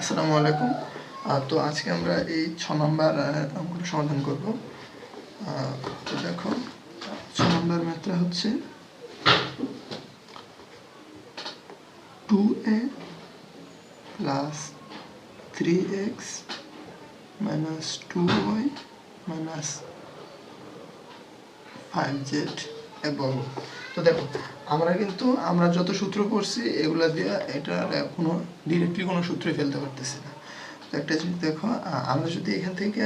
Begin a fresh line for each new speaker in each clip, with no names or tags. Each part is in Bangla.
আসসালামু আলাইকুম। তো আজকে আমরা এই ছ নম্বর অঙ্কটা সমাধান করব। তো দেখো, ছ নম্বর ম্যাথটা হচ্ছে two a plus three x minus two y minus five z এবং তো দেখো, আমরা কিন্তু, আমরা যত সূত্র করছি এগুলো দিয়ে এটা কোনো ডিরেক্টলি কোনো সূত্রে ফেলতে পারতেছি না। তো একটা জিনিস দেখো আমরা যদি এখান থেকে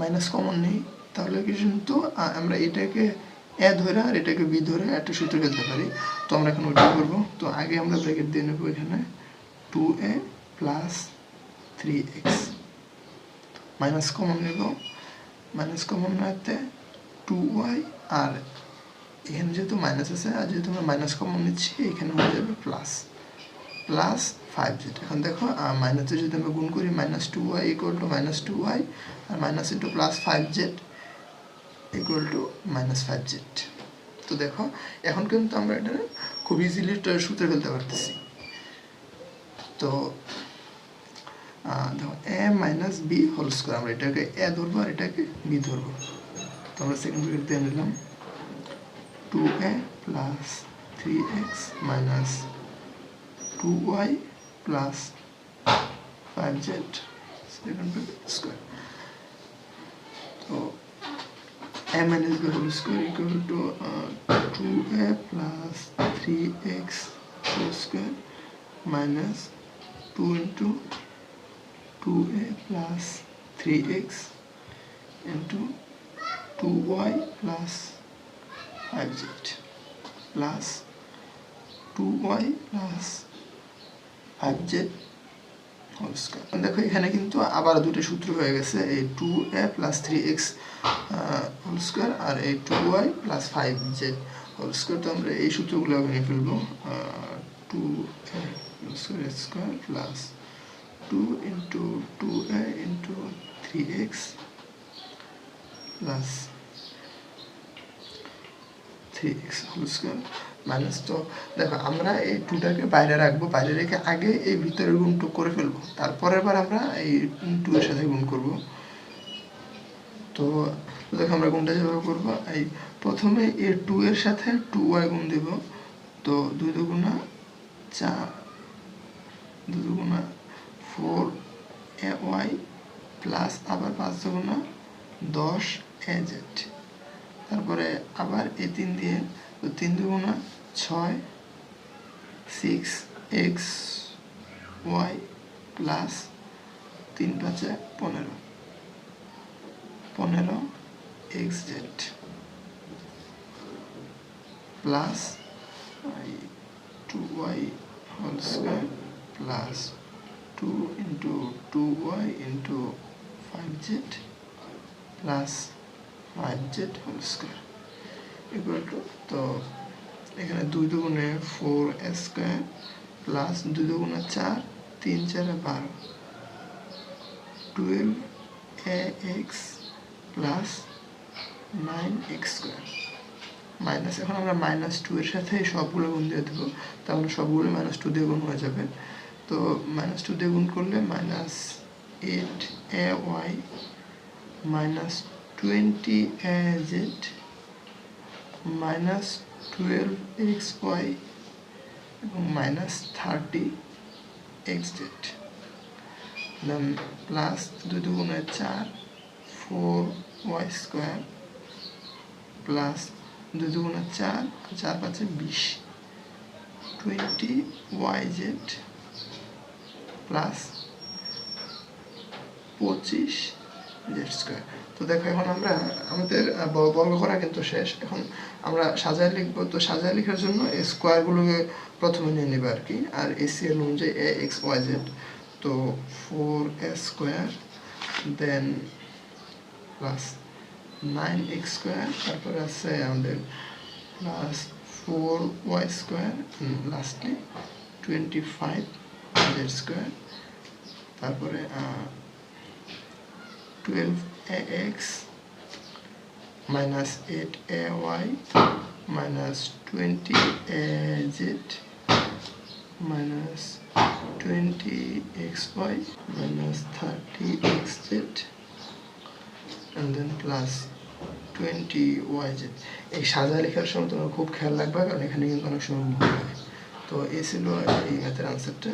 মাইনাস কমন নিই, তাহলে কিন্তু আমরা এটাকে এ ধরে আর এটাকে বি ধরে একটা সূত্র ফেলতে পারি। তো আমরা এখন ওটা করব। তো আগে আমরা ব্র্যাকেট দিয়ে নেব এখানে two a plus three x minus common নেব। মাইনাস কমন নেওয়াতে টু ওয়াই আর এখানে যেহেতু মাইনাস আছে, আর যেহেতু আমরা মাইনাস কমন নিচ্ছি, এখানে হয়ে যাবে প্লাস প্লাস ফাইভ জেড এখন দেখো মাইনাসে যদি আমরা গুণ করি minus two y equal to minus two y R minus into plus five z equal to minus five z তো দেখো, এখন কিন্তু আমরা এটা খুব ইজিলি সূত্রে ফেলতে পারতেছি। তো দেখো a minus b whole square আমরা এটাকে এ ধরবো আর এটাকে বি ধরবো। আমরা সেকেন্ড ব্রেকেট দিয়ে নিলাম two a plus three x minus two y plus five z second bracket square তো a minus b whole square equal to uh, 2a plus 3x whole square minus 2 into 2a plus 3x into 2y plus 5z plus 2y plus 5z whole square দেখো এখানে কিন্তু আবার দুটো সূত্র হয়ে গেছে, এই two a plus three x whole square আর এই two y plus five z whole square তো আমরা এই সূত্রগুলো ভেঙে ফেলব two a square square plus two into two a into three x plus three whole square তো দেখো, আমরা এই টুটাকে বাইরে রাখব, বাইরে রেখে আগে এই ভিতরের গুণটুক করে ফেলব। তারপরের বার আমরা এই টু এর সাথে গুণ করব। তো দেখো আমরা গুণটা যেভাবে করব, এই প্রথমে এ টু এর সাথে টু ওয়াই গুণ দেব। তো দুই দুগুণা চার, দুই দুগুণা ফোর এ ওয়াই প্লাস আবার পাঁচ দুগুণা দশ এ জেড তারপরে আবার এই তিন দিয়ে, তো তিন দুগুণা ছয় সিক্স এক্স ওয়াই প্লাস তিন পাঁচে পনেরো। পনেরো x z plus two y whole square plus two into two y into five z plus z whole square equal to তো এখানে দুই দুগুণে ফোর স্কোয়ার প্লাস দুই দুগুণে চার, তিন চারে বারো। Twelve a x plus nine x square minus এখন আমরা মাইনাস টু এর সাথে সবগুলো গুণ দিয়ে দেবো, তাহলে সবগুলো মাইনাস টু দিয়ে গুণ হয়ে যাবে। তো মাইনাস টু দিয়ে গুণ করলে minus eight a y minus twenty z minus twelve x y এবং minus thirty x z then plus দুই দুগুণে চার ফোর ওয়াই স্কোয়ার প্লাস দুই দুগুণে চার চার পাঁচে বিশ। টোয়েন্টি ওয়াই জেড প্লাস পঁচিশ জেড স্কোয়ার তো দেখো, এখন আমরা, আমাদের বর্গ করা কিন্তু শেষ। এখন আমরা সাজায় লিখব। তো সাজায় লেখার জন্য এই স্কোয়ারগুলোকে প্রথমে নিয়ে নেবে আর কি। আর এসিএল অনুযায়ী এ এক্স ওয়াই জেড তো four a square, then plus nine x square, তারপরে আছে আমাদের plus four y square lastly twenty five z square, তারপরে twelve a x minus eight a y minus twenty a z minus twenty x y minus thirty x z and then plus twenty y z এই সাজা লেখার সময় তোমরা খুব খেয়াল রাখবা, কারণ এখানে কিন্তু অনেক সময় ভুল তো এই ছিল এই ম্যাথের আনসারটা